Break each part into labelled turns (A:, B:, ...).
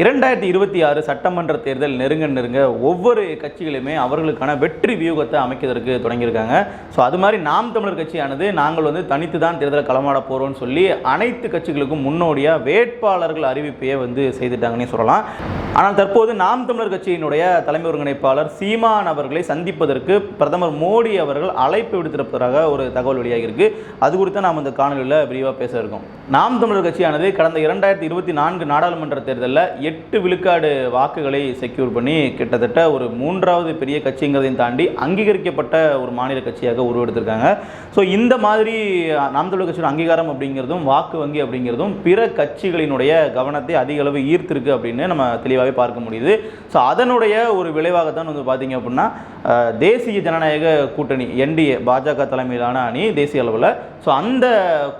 A: இரண்டாயிரத்தி இருபத்தி ஆறு சட்டமன்ற தேர்தல் நெருங்க நெருங்க ஒவ்வொரு கட்சிகளுமே அவர்களுக்கான வெற்றி வியூகத்தை அமைக்கிறதுக்கு தொடங்கியிருக்காங்க. ஸோ அது மாதிரி நாம் தமிழர் கட்சியானது நாங்கள் வந்து தனித்து தான் தேர்தலை களமாட போகிறோம்னு சொல்லி அனைத்து கட்சிகளுக்கும் முன்னோடியாக வேட்பாளர்கள் அறிவிப்பையே வந்து செய்துட்டாங்கன்னே சொல்லலாம். ஆனால் தற்போது நாம் தமிழர் கட்சியினுடைய தலைமை ஒருங்கிணைப்பாளர் சீமான் அவர்களை சந்திப்பதற்கு பிரதமர் மோடி அவர்கள் அழைப்பு விடுத்திருப்பதாக ஒரு தகவல் வெளியாகியிருக்கு. அது குறித்து நாம் இந்த காணொலியில் விரிவாக பேச இருக்கோம். நாம் தமிழர் கட்சியானது கடந்த இரண்டாயிரத்தி இருபத்தி நான்கு நாடாளுமன்ற தேர்தலில் எட்டு விழுக்காடு வாக்குகளை செக்யூர் பண்ணி கிட்டத்தட்ட ஒரு மூன்றாவது பெரிய கட்சிங்கிறதையும் தாண்டி அங்கீகரிக்கப்பட்ட ஒரு மாநில கட்சியாக உருவெடுத்திருக்காங்க. ஸோ இந்த மாதிரி நாம் தமிழர் கட்சியோட அங்கீகாரம் அப்படிங்கிறதும் வாக்கு வங்கி அப்படிங்கிறதும் பிற கட்சிகளினுடைய கவனத்தை அதிக அளவு ஈர்த்திருக்கு அப்படின்னு நம்ம தெளிவாகவே பார்க்க முடியுது. ஸோ அதனுடைய ஒரு விளைவாகத்தான் வந்து பார்த்தீங்க அப்படின்னா தேசிய ஜனநாயக கூட்டணி என்டிஏ பாஜக தலைமையிலான அணி தேசிய அளவில். ஸோ அந்த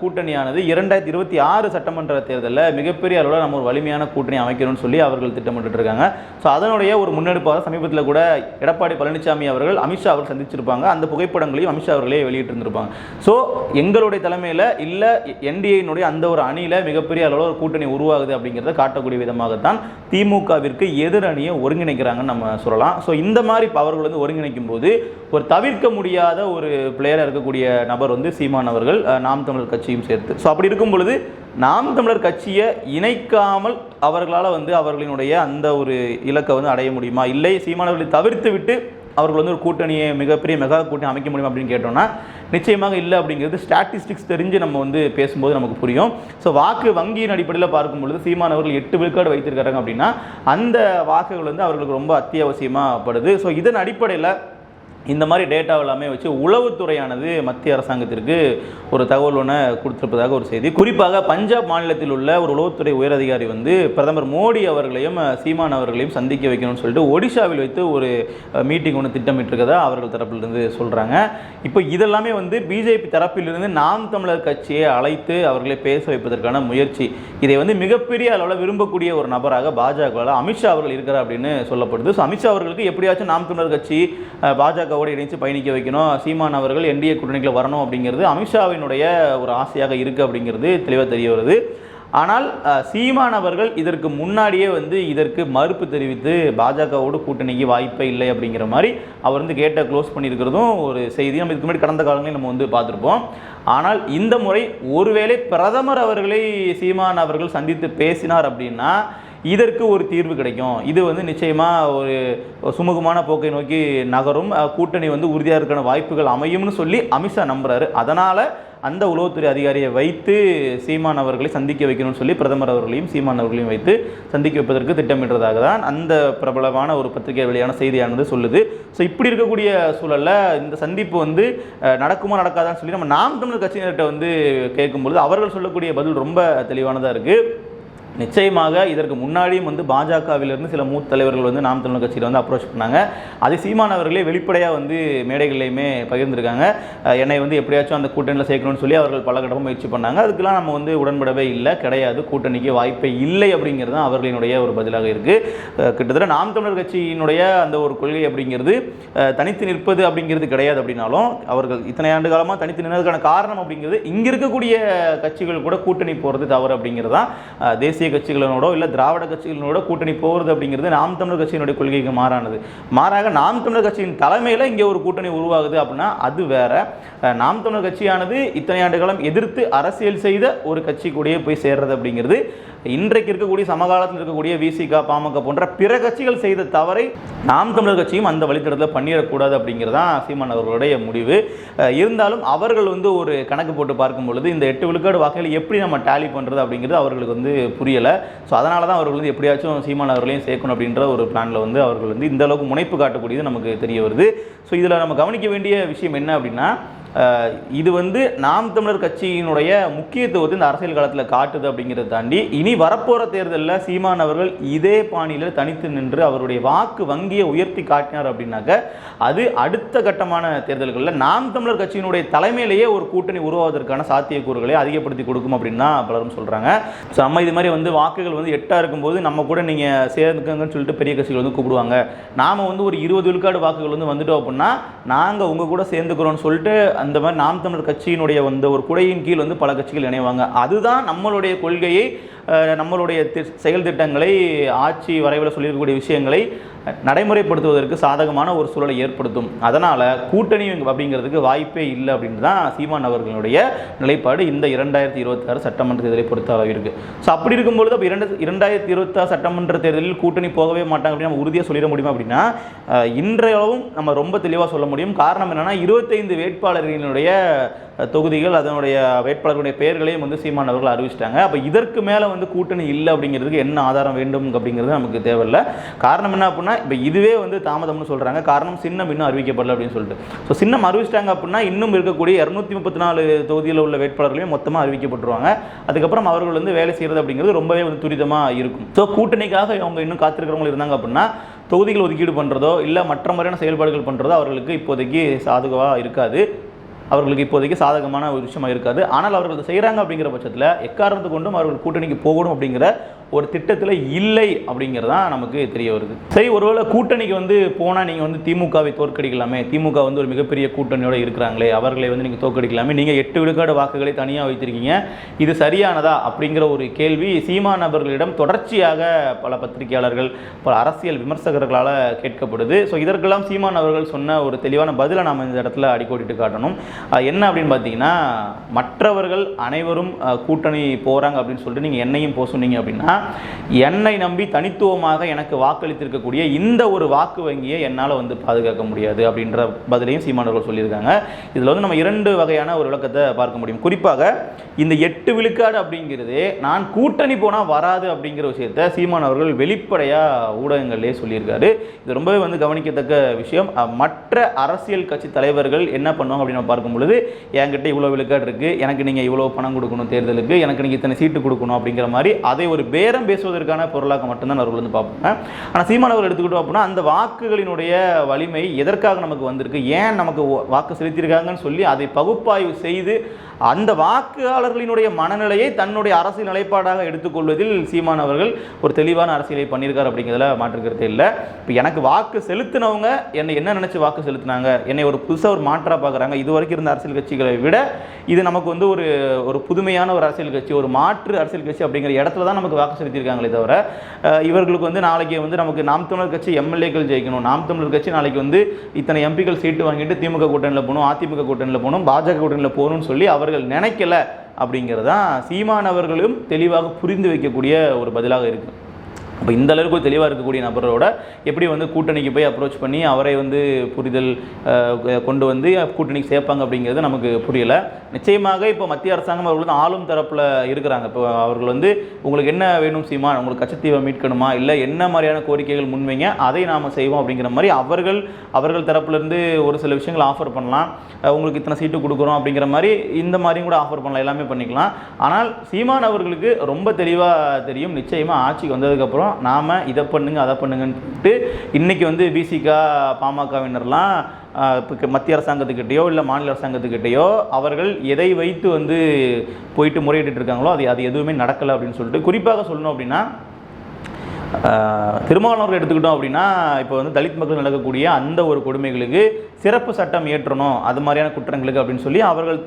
A: கூட்டணியானது இரண்டாயிரத்தி இருபத்தி ஆறு சட்டமன்ற தேர்தலில் மிகப்பெரிய அளவில் நம்ம ஒரு வலிமையான கூட்டணி அமைக்கணும் செய்யணும்னு சொல்லி அவர்கள் திட்டமிட்டு இருக்காங்க ஸோ அதனுடைய ஒரு முன்னெடுப்பாக சமீபத்தில் கூட எடப்பாடி பழனிசாமி அவர்கள் அமித்ஷா அவர்கள் சந்திச்சிருப்பாங்க. அந்த புகைப்படங்களையும் அமித்ஷா அவர்களே வெளியிட்டிருந்திருப்பாங்க. ஸோ எங்களுடைய தலைமையில் இல்லை என்டிஏனுடைய அந்த ஒரு அணியில் மிகப்பெரிய அளவில் ஒரு கூட்டணி உருவாகுது அப்படிங்கிறத காட்டக்கூடிய விதமாகத்தான் திமுகவிற்கு எதிர் அணியை ஒருங்கிணைக்கிறாங்கன்னு நம்ம சொல்லலாம். ஸோ இந்த மாதிரி அவர்கள் வந்து ஒருங்கிணைக்கும் போது ஒரு தவிர்க்க முடியாத ஒரு பிளேயராக இருக்கக்கூடிய நபர் வந்து சீமான் அவர்கள் நாம் தமிழர் கட்சியும் சேர்த்து. ஸோ அப்படி இருக்கும் பொழுது நாம் தமிழர் கட்சியை இணைக்காமல் அவர்களால் வந்து அவர்களினுடைய அந்த ஒரு இலக்கை வந்து அடைய முடியுமா? இல்லை சீமானவர்களை தவிர்த்து விட்டு அவர்கள் வந்து ஒரு கூட்டணியை மிகப்பெரிய மெகா கூட்டணி அமைக்க முடியும் அப்படின்னு கேட்டோம்னா நிச்சயமாக இல்லை அப்படிங்கிறது ஸ்டாட்டிஸ்டிக்ஸ் தெரிஞ்சு நம்ம வந்து பேசும்போது நமக்கு புரியும். ஸோ வாக்கு வங்கியின் அடிப்படையில் பார்க்கும் பொழுது சீமான் அவர்கள் எட்டு விழுக்காடு வைத்திருக்கிறாங்க அப்படின்னா அந்த வாக்குகள் வந்து அவர்களுக்கு ரொம்ப அத்தியாவசியமாக படுது ஸோ இதன் அடிப்படையில் இந்த மாதிரி டேட்டா எல்லாமே வச்சு உளவுத்துறையானது மத்திய அரசாங்கத்திற்கு ஒரு தகவல் ஒன்று கொடுத்திருப்பதாக ஒரு செய்தி. குறிப்பாக பஞ்சாப் மாநிலத்தில் உள்ள ஒரு உளவுத்துறை உயரதிகாரி வந்து பிரதமர் மோடி அவர்களையும் சீமான் அவர்களையும் சந்திக்க வைக்கணும்னு சொல்லிட்டு ஒடிஷாவில் வைத்து ஒரு மீட்டிங் ஒன்று திட்டமிட்டிருக்கதா அவர்கள் தரப்பிலிருந்து சொல்கிறாங்க இப்போ இதெல்லாமே வந்து பிஜேபி தரப்பிலிருந்து நாம் தமிழர் கட்சியை அழைத்து அவர்களை பேச வைப்பதற்கான முயற்சி. இதை வந்து மிகப்பெரிய அளவில் விரும்பக்கூடிய ஒரு நபராக பாஜகவில் அமித்ஷா அவர்கள் இருக்கிறார் அப்படின்னு சொல்லப்படுது. ஸோ அமித்ஷா அவர்களுக்கு எப்படியாச்சும் நாம் தமிழர் கட்சி பாஜக பாஜகவோடு இணைத்து பயணிக்க வைக்கணும். சீமான் அவர்கள் என்டிஏ கூட்டணிக்குள்ள வரணும் அப்படிங்கிறது அமித்ஷாவினுடைய ஒரு ஆசையாக இருக்குது அப்படிங்கிறது தெளிவாக தெரிய வருது. ஆனால் சீமான் அவர்கள் இதற்கு முன்னாடியே வந்து இதற்கு மறுப்பு தெரிவித்து பாஜகவோடு கூட்டணிக்கு வாய்ப்பே இல்லை அப்படிங்கிற மாதிரி அவர் வந்து கேட்டை க்ளோஸ் பண்ணியிருக்கிறதும் ஒரு செய்தி. நம்ம இதுக்கு முன்னாடி கடந்த காலங்களில் நம்ம வந்து பார்த்துருப்போம். ஆனால் இந்த முறை ஒருவேளை பிரதமர் அவர்களை சீமான் அவர்கள் சந்தித்து பேசினார் அப்படின்னா இதற்கு ஒரு தீர்வு கிடைக்கும். இது வந்து நிச்சயமாக ஒரு சுமூகமான போக்கை நோக்கி நகரும். கூட்டணி வந்து உறுதியாக இருக்கான வாய்ப்புகள் அமையும்னு சொல்லி அமித்ஷா நம்புறாரு. அதனால் அந்த உளவுத்துறை அதிகாரியை வைத்து சீமான் அவர்களை சந்திக்க வைக்கணும்னு சொல்லி பிரதமர் அவர்களையும் சீமான் அவர்களையும் வைத்து சந்திக்க வைப்பதற்கு திட்டமிடுறதாக தான் அந்த பிரபலமான ஒரு பத்திரிகை வெளியான செய்தியானது சொல்லுது. ஸோ இப்படி இருக்கக்கூடிய சூழலில் இந்த சந்திப்பு வந்து நடக்குமா நடக்காதான்னு சொல்லி நம்ம நாம் தமிழர் கட்சியினர்கிட்ட வந்து கேட்கும்பொழுது அவர்கள் சொல்லக்கூடிய பதில் ரொம்ப தெளிவானதாக இருக்குது நிச்சயமாக இதற்கு முன்னாடியும் வந்து பாஜகவிலிருந்து சில மூத்த தலைவர்கள் வந்து நாம் தமிழர் கட்சியில் வந்து அப்ரோச் பண்ணாங்க. அது சீமான் அவர்களே வெளிப்படையாக வந்து மேடைகள்லையுமே பகிர்ந்திருக்காங்க. என்னை வந்து எப்படியாச்சும் அந்த கூட்டணியில் சேர்க்கணும்னு சொல்லி அவர்கள் பல கடமும் முயற்சி பண்ணாங்க. அதுக்கெல்லாம் நம்ம வந்து உடன்படவே இல்லை கிடையாது. கூட்டணிக்கு வாய்ப்பே இல்லை அப்படிங்கிறது தான் அவர்களினுடைய ஒரு பதிலாக இருக்குது கிட்டத்தட்ட நாம் தமிழர் கட்சியினுடைய அந்த ஒரு கொள்கை அப்படிங்கிறது தனித்து நிற்பது அப்படிங்கிறது கிடையாது அப்படின்னாலும் அவர்கள் இத்தனை ஆண்டு காலமாக தனித்து நின்றதுக்கான காரணம் அப்படிங்கிறது இங்கே இருக்கக்கூடிய கட்சிகள் கூட கூட்டணி போகிறது தவறு அப்படிங்கிறது தான் தேசிய தேசிய கட்சிகளோட இல்லை திராவிட கட்சிகளோட கூட்டணி போகிறது அப்படிங்கிறது நாம் தமிழர் கட்சியினுடைய கொள்கைக்கு மாறானது. மாறாக நாம் தமிழர் கட்சியின் தலைமையில் இங்கே ஒரு கூட்டணி உருவாகுது அப்படின்னா அது வேற. நாம் தமிழர் கட்சியானது இத்தனை ஆண்டு காலம் எதிர்த்து அரசியல் செய்த ஒரு கட்சி கூடயே போய் சேர்றது அப்படிங்கிறது இன்றைக்கு இருக்கக்கூடிய சமகாலத்தில் இருக்கக்கூடிய விசிகா பாமக போன்ற பிற கட்சிகள் செய்த தவறை நாம் தமிழர் கட்சியும் அந்த வழித்தடத்தில் பண்ணிடக்கூடாது அப்படிங்கிறது தான் சீமான் அவர்களுடைய முடிவு. இருந்தாலும் அவர்கள் வந்து ஒரு கணக்கு போட்டு பார்க்கும் பொழுது இந்த எட்டு விழுக்காடு வகையில் எப்படி நம்ம டேலி பண்ணுறது அப்படிங்கிறது அவர்களுக்கு வந்து முடியலை. ஸோ அதனால தான் அவர்கள் வந்து எப்படியாச்சும் சீமான் அவர்களையும் சேர்க்கணும் அப்படின்ற ஒரு பிளானில் வந்து அவர்கள் வந்து இந்த அளவுக்கு முனைப்பு காட்டக்கூடியது நமக்கு தெரிய வருது. ஸோ இதில் நம்ம கவனிக்க வேண்டிய விஷயம் என்ன அப்படின்னா இது வந்து நாம் தமிழர் கட்சியினுடைய முக்கியத்துவத்தை இந்த அரசியல் காலத்தில் காட்டுது அப்படிங்கிறத தாண்டி இனி வரப்போகிற தேர்தலில் சீமான் அவர்கள் இதே பாணியில் தனித்து நின்று அவருடைய வாக்கு வங்கியை உயர்த்தி காட்டினார் அப்படின்னாக்க அது அடுத்த கட்டமான தேர்தல்களில் நாம் தமிழர் கட்சியினுடைய தலைமையிலேயே ஒரு கூட்டணி உருவாவதற்கான சாத்தியக்கூறுகளை அதிகப்படுத்தி கொடுக்கும் அப்படின்னு தான் பலரும் சொல்கிறாங்க ஸோ நம்ம இது மாதிரி வந்து வாக்குகள் வந்து எட்டாக இருக்கும்போது நம்ம கூட நீங்கள் சேர்ந்துக்கங்கன்னு சொல்லிட்டு பெரிய கட்சிகள் வந்து கூப்பிடுவாங்க. நாம் வந்து ஒரு இருபது விழுக்காடு வாக்குகள் வந்து வந்துட்டோம் அப்படின்னா நாங்கள் உங்கள் கூட சேர்ந்துக்கிறோன்னு சொல்லிட்டு அந்த மாதிரி நாம் தமிழர் கட்சியினுடைய வந்து ஒரு குடையின் கீழ் வந்து பல கட்சிகள் இணைவாங்க. அதுதான் நம்மளுடைய கொள்கையை நம்மளுடைய செயல் திட்டங்களை ஆட்சி வரைவில் சொல்லியிருக்கக்கூடிய விஷயங்களை நடைமுறைப்படுத்துவதற்கு சாதகமான ஒரு சூழலை ஏற்படுத்தும். அதனால் கூட்டணி அப்படிங்கிறதுக்கு வாய்ப்பே இல்லை அப்படின்னு தான் சீமான் அவர்களுடைய நிலைப்பாடு இந்த இரண்டாயிரத்தி இருபத்தாறு சட்டமன்ற தேர்தலை பொறுத்த அளவிற்கு ஸோ அப்படி இருக்கும்பொழுது அப்போ இரண்டு இரண்டாயிரத்தி இருபத்தாறு சட்டமன்ற தேர்தலில் கூட்டணி போகவே மாட்டாங்க அப்படின்னு நம்ம உறுதியாக சொல்லிட முடியுமா அப்படின்னா இன்றையளவும் நம்ம ரொம்ப தெளிவாக சொல்ல முடியும். காரணம் என்னென்னா இருபத்தைந்து வேட்பாளர்களினுடைய தொகுதிகள் அதனுடைய வேட்பாளர்களுடைய பெயர்களையும் வந்து சீமான் அவர்கள் அறிவிச்சிட்டாங்க. அப்போ இதற்கு மேலே வந்து கூட்டணி இல்லை அப்படிங்கிறதுக்கு என்ன ஆதாரம் வேண்டும் அப்படிங்கிறது நமக்கு தேவையில்லை. காரணம் என்ன அப்படின்னா இப்போ இதுவே வந்து தாமதம்னு சொல்கிறாங்க காரணம் சின்னம் இன்னும் அறிவிக்கப்படல அப்படின்னு சொல்லிட்டு. ஸோ சின்னம் அறிவிச்சிட்டாங்க அப்படின்னா இன்னும் இருக்கக்கூடிய இரநூத்தி முப்பத்தி நாலு தொகுதியில் உள்ள வேட்பாளர்களையும் மொத்தமாக அறிவிக்கப்பட்டுருவாங்க. அதுக்கப்புறம் அவர்கள் வந்து வேலை செய்கிறது அப்படிங்கிறது ரொம்பவே வந்து துரிதமாக இருக்கும். ஸோ கூட்டணிக்காக அவங்க இன்னும் காத்திருக்கிறவங்க இருந்தாங்க அப்படின்னா தொகுதிகள் ஒதுக்கீடு பண்ணுறதோ இல்லை மற்ற முறையான செயல்பாடுகள் பண்ணுறதோ அவர்களுக்கு இப்போதைக்கு சாதகமாக இருக்காது. அவர்களுக்கு இப்போதைக்கு சாதகமான ஒரு விஷயமா இருக்காது. ஆனால் அவர்கள் செய்கிறாங்க அப்படிங்கிற பட்சத்தில் எக்காரணத்து கொண்டும் அவர்கள் கூட்டணிக்கு போகணும் அப்படிங்கிற ஒரு திட்டத்தில் இல்லை அப்படிங்கிறதான் நமக்கு தெரிய வருது. சரி ஒருவேளை கூட்டணிக்கு வந்து போனால் நீங்கள் வந்து திமுகவை தோற்கடிக்கலாமே? திமுக வந்து ஒரு மிகப்பெரிய கூட்டணியோட இருக்கிறாங்களே அவர்களை வந்து நீங்கள் தோற்கடிக்கலாமே? நீங்கள் எட்டு விழுக்காடு வாக்குகளை தனியாக வைத்திருக்கீங்க. இது சரியானதா அப்படிங்கிற ஒரு கேள்வி சீமா நபர்களிடம் தொடர்ச்சியாக பல பத்திரிகையாளர்கள் பல அரசியல் விமர்சகர்களால் கேட்கப்படுது. ஸோ இதற்கெல்லாம் சீமான் அவர்கள் சொன்ன ஒரு தெளிவான பதிலை நாம் இந்த இடத்துல அடிக்கோடிட்டு காட்டணும். என்ன அப்படின்னு பார்த்தீங்கன்னா மற்றவர்கள் அனைவரும் கூட்டணி போகிறாங்க அப்படின்னு சொல்லிட்டு நீங்கள் என்னையும் போக சொன்னீங்க அப்படின்னா என்னை நம்பி தனித்துவமாக எனக்கு வாக்களித்திருக்கக்கூடிய இந்த ஒரு வாக்கு வங்கியை என்னால் வந்து பாதுகாக்க முடியாது அப்படின்ற பதிலையும் சீமானவர்கள் சொல்லியிருக்காங்க. இதில் வந்து நம்ம இரண்டு வகையான ஒரு விளக்கத்தை பார்க்க முடியும். குறிப்பாக இந்த எட்டு விழுக்காடு அப்படிங்கிறது நான் கூட்டணி போனால் வராது அப்படிங்கிற விஷயத்த சீமான் அவர்கள் வெளிப்படையாக ஊடகங்கள்லேயே சொல்லியிருக்காரு. இது ரொம்பவே வந்து கவனிக்கத்தக்க விஷயம். மற்ற அரசியல் கட்சி தலைவர்கள் என்ன பண்ணுவாங்க அப்படின்னு பார்க்கும் பொழுது என்கிட்ட இவ்வளோ விழுக்காடு இருக்குது எனக்கு நீங்கள் இவ்வளோ பணம் கொடுக்கணும் தேர்தலுக்கு. எனக்கு நீங்கள் இத்தனை சீட்டு கொடுக்கணும் அப்படிங்கிற மாதிரி அதை ஒரு பேர் பேரம் பேசுவதற்கான பொருளாக மட்டும்தான் அவர்கள் வந்து பார்ப்போம். ஆனால் சீமான் அவர்கள் எடுத்துக்கிட்டோம் அப்படின்னா அந்த வாக்குகளினுடைய வலிமை எதற்காக நமக்கு வந்திருக்கு? ஏன் நமக்கு வாக்கு செலுத்தியிருக்காங்கன்னு சொல்லி அதை பகுப்பாய்வு செய்து அந்த வாக்காளர்களினுடைய மனநிலையை தன்னுடைய அரசியல் நிலைப்பாடாக எடுத்துக்கொள்வதில் சீமான் அவர்கள் ஒரு தெளிவான அரசியலை பண்ணியிருக்கார் அப்படிங்கிறதுல மாற்றுக்கிறதே இல்லை. இப்போ எனக்கு வாக்கு செலுத்தினவங்க என்னை என்ன நினச்சி வாக்கு செலுத்தினாங்க? என்னை ஒரு புதுசாக ஒரு மாற்றாக பார்க்குறாங்க இது வரைக்கும் இருந்த அரசியல் கட்சிகளை விட இது நமக்கு வந்து ஒரு ஒரு புதுமையான ஒரு அரசியல் கட்சி ஒரு மாற்று அரசியல் கட்சி அப்படிங்கிற இடத்துல தான் நமக்கு வாக்கு செலுத்தியிருக்காங்களே தவிர இவர்களுக்கு வந்து நாளைக்கு வந்து நமக்கு நாம் தமிழர் கட்சி எம்எல்ஏக்கள் ஜெயிக்கணும். நாம் தமிழர் கட்சி நாளைக்கு வந்து இத்தனை எம்பிக்கள் சீட்டு வாங்கிட்டு திமுக கூட்டணியில் போகணும் அதிமுக கூட்டணியில் போகணும் பாஜக கூட்டணியில் போகணும்னு சொல்லி அவர்கள் நினைக்கல அப்படிங்கிறது தான் தெளிவாக புரிந்து வைக்கக்கூடிய ஒரு பதிலாக இருக்குது அப்போ இந்த அளவுக்கு தெளிவாக இருக்கக்கூடிய நபரோட எப்படி வந்து கூட்டணிக்கு போய் அப்ரோச் பண்ணி அவரை வந்து புரிதல் கொண்டு வந்து கூட்டணிக்கு சேர்ப்பாங்க அப்படிங்கிறது நமக்கு புரியல. நிச்சயமாக இப்போ மத்திய அரசாங்கம் அவர்கள் வந்து ஆளும் தரப்பில் இருக்கிறாங்க. இப்போ அவர்கள் வந்து உங்களுக்கு என்ன வேணும் சீமா? உங்களுக்கு கச்சத்தீவை மீட்கணுமா? இல்லை என்ன மாதிரியான கோரிக்கைகள் முன்வைங்க? அதை நாம் செய்வோம் அப்படிங்கிற மாதிரி அவர்கள் அவர்கள் தரப்புலேருந்து ஒரு சில விஷயங்கள் ஆஃபர் பண்ணலாம். உங்களுக்கு இத்தனை சீட்டு கொடுக்குறோம் அப்படிங்கிற மாதிரி இந்த மாதிரியும் கூட ஆஃபர் பண்ணலாம். எல்லாமே பண்ணிக்கலாம். ஆனால் சீமான் அவர்களுக்கு ரொம்ப தெளிவாக தெரியும். நிச்சயமாக ஆட்சிக்கு வந்ததுக்கப்புறம் நாம் இதை பண்ணுங்க அதை பண்ணுங்கன்ட்டு இன்றைக்கி இன்னைக்கு வந்து பிசிகா பாமகவினர்லாம் இப்போ மத்திய அரசாங்கத்துக்கிட்டேயோ இல்லை மாநில அரசாங்கத்துக்கிட்டேயோ அவர்கள் எதை வைத்து வந்து போயிட்டு முறையிட்டு இருக்காங்களோ அது அது எதுவுமே நடக்கலை அப்படின்னு சொல்லிட்டு குறிப்பாக சொல்லணும் அப்படின்னா திருமாவளவர்கள் எடுத்துக்கிட்டோம் அப்படின்னா இப்போ வந்து தலித் மக்கள் நடக்கக்கூடிய அந்த ஒரு கொடுமைகளுக்கு சிறப்பு சட்டம் இயற்றணும் அது மாதிரியான குற்றங்களுக்கு அப்படின்னு சொல்லி அவர்கள்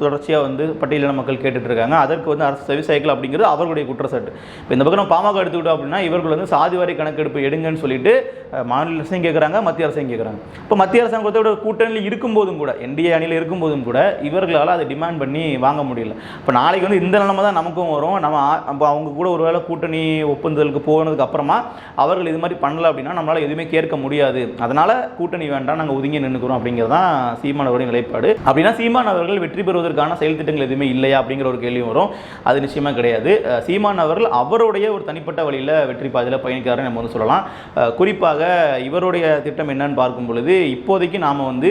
A: தொடர்ச்சியாக வந்து பட்டியலின மக்கள் கேட்டுட்டு இருக்காங்க அதற்கு வந்து அரசு செவி சைக்கிள் அப்படிங்கிறது அவர்களுடைய குற்றச்சாட்டு. இப்போ இந்த பக்கம் நம்ம பாமக எடுத்துக்கிட்டோம் அப்படின்னா இவர்கள் வந்து சாதிவாரி கணக்கெடுப்பு எடுங்கன்னு சொல்லிட்டு மாநில அரசையும் கேட்குறாங்க மத்திய அரசையும் கேட்குறாங்க இப்போ மத்திய அரசாங்கத்தோட கூட்டணியில் இருக்கும்போதும் கூட என்டிஏ அணியில் இருக்கும்போதும் கூட இவர்களால் அதை டிமாண்ட் பண்ணி வாங்க முடியல. இப்போ நாளைக்கு வந்து இந்த நிலைமை தான் நமக்கும் வரும். நம்ம அப்போ அவங்க கூட ஒருவேளை கூட்டணி ஒப்புந்தலுக்கு போனதுக்கு அப்புறமா அவர்கள் இது மாதிரி பண்ணலை அப்படின்னா நம்மளால் எதுவுமே கேட்க முடியாது. அதனால் கூட்டணி வேண்டாம் நாங்கள் ஒதுங்கி நின்றுக்கிறோம் அப்படிங்கிறது தான் சீமான் அவருடைய நிலைப்பாடு. அப்படின்னா சீமான் அவர்கள் வெற்றி பெறுவதற்கான செயல் திட்டங்கள் எதுவுமே இல்லையா அப்படிங்கிற ஒரு கேள்வி வரும். அது நிச்சயமாக கிடையாது. சீமான் அவர்கள் அவருடைய ஒரு தனிப்பட்ட வழியில் வெற்றி பாதையில் பயணிக்கிறாருன்னு நம்ம வந்து சொல்லலாம். குறிப்பாக இவருடைய திட்டம் என்னன்னு பார்க்கும் பொழுது இப்போதைக்கு நாம் வந்து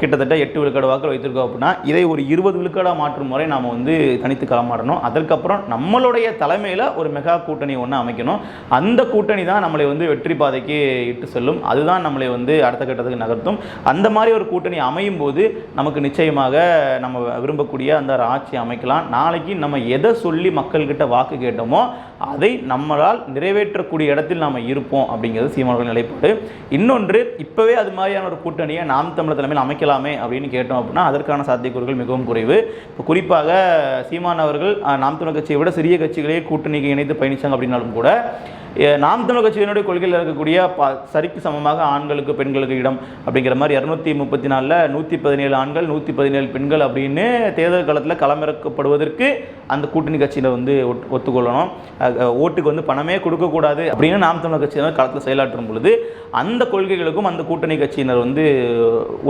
A: கிட்டத்தட்ட எட்டு விழுக்காடு வாக்கள் வைத்திருக்கோம் அப்படின்னா இதை ஒரு இருபது விழுக்காடாக மாற்றும் முறை நாம் வந்து தனித்து களமாடணும். அதற்கப்புறம் நம்மளுடைய தலைமையில் ஒரு மெகா கூட்டணி ஒன்று அமைக்கணும். அந்த அந்த கூட்டணி தான் நம்மளை வந்து வெற்றி பாதைக்கு இட்டு செல்லும். அதுதான் நம்மளை வந்து அடுத்த கட்டத்துக்கு நகர்த்தும். அந்த மாதிரி ஒரு கூட்டணி அமையும் போது நமக்கு நிச்சயமாக நம்ம விரும்பக்கூடிய அந்த ஒரு ஆட்சி அமைக்கலாம். நாளைக்கு நம்ம எதை சொல்லி மக்கள்கிட்ட வாக்கு கேட்டோமோ அதை நம்மளால் நிறைவேற்றக்கூடிய இடத்தில் நாம் இருப்போம் அப்படிங்கிறது சீமானவர்கள் நிலைப்பாடு. இன்னொன்று இப்போவே அது மாதிரியான ஒரு கூட்டணியை நாம் தமிழர் தலைமையில் அமைக்கலாமே அப்படின்னு கேட்டோம் அப்படின்னா அதற்கான சாத்தியக்கூறுகள் மிகவும் குறைவு. இப்போ குறிப்பாக சீமான் அவர்கள் நாம் தமிழர் கட்சியை விட சிறிய கட்சிகளே கூட்டணிக்கு இணைத்து பயணிச்சாங்க அப்படின்னாலும் கூட நாம் தமிழ் கட்சியினுடைய கொள்கையில் இருக்கக்கூடிய ப சரிக்கு சமமாக ஆண்களுக்கு பெண்களுக்கு இடம் அப்படிங்கிற மாதிரி இரநூத்தி முப்பத்தி நாலில் நூற்றி பதினேழு ஆண்கள் நூற்றி பதினேழு பெண்கள் அப்படின்னு தேர்தல் காலத்தில் களமிறக்கப்படுவதற்கு அந்த கூட்டணி கட்சியில் வந்து ஒத்துக்கொள்ளணும். ஓட்டுக்கு வந்து பணமே கொடுக்கக்கூடாது அப்படின்னு நாம் தமிழர் கட்சியினர் காலத்தில் செயலாற்றும் பொழுது அந்த கொள்கைகளுக்கும் அந்த கூட்டணி கட்சியினர் வந்து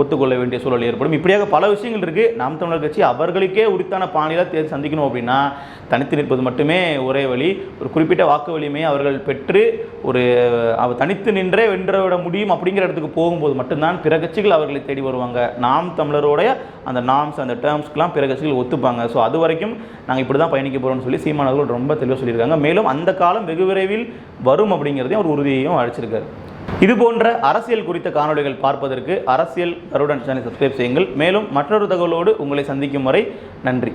A: ஒத்துக்கொள்ள வேண்டிய சூழல் ஏற்படும். இப்படியாக பல விஷயங்கள் இருக்குது நாம் தமிழர் கட்சி அவர்களுக்கே உரித்தான பாணியில் தேர்தல் சந்திக்கணும் அப்படின்னா தனித்து நிற்பது மட்டுமே ஒரே வழி. ஒரு குறிப்பிட்ட வாக்கு வலிமையை அவர்கள் பெற்று பெற்று ஒரு அவர் தனித்து நின்றே வென்றவிட முடியும் அப்படிங்கிற இடத்துக்கு போகும்போது மட்டும்தான் பிற கட்சிகள் அவர்களை தேடி வருவாங்க. நாம் தமிழரோடைய அந்த நாம்ஸ் அந்த டேர்ம்ஸ்க்கெலாம் பிற கட்சிகள் ஒத்துப்பாங்க. ஸோ அது வரைக்கும் நாங்கள் இப்படி தான் பயணிக்க போகிறோம்னு சொல்லி சீமானவர்கள் ரொம்ப தெளிவாக சொல்லியிருக்காங்க. மேலும் அந்த காலம் வெகு விரைவில் வரும் அப்படிங்கிறதையும் அவர் உறுதியையும் அழைச்சிருக்காரு இது போன்ற அரசியல் குறித்த காணொளிகள் பார்ப்பதற்கு அரசியல் கருடன் சேனல் சப்ஸ்கிரைப் செய்யுங்கள். மேலும் மற்றொரு தகவலோடு உங்களை சந்திக்கும் வரை நன்றி.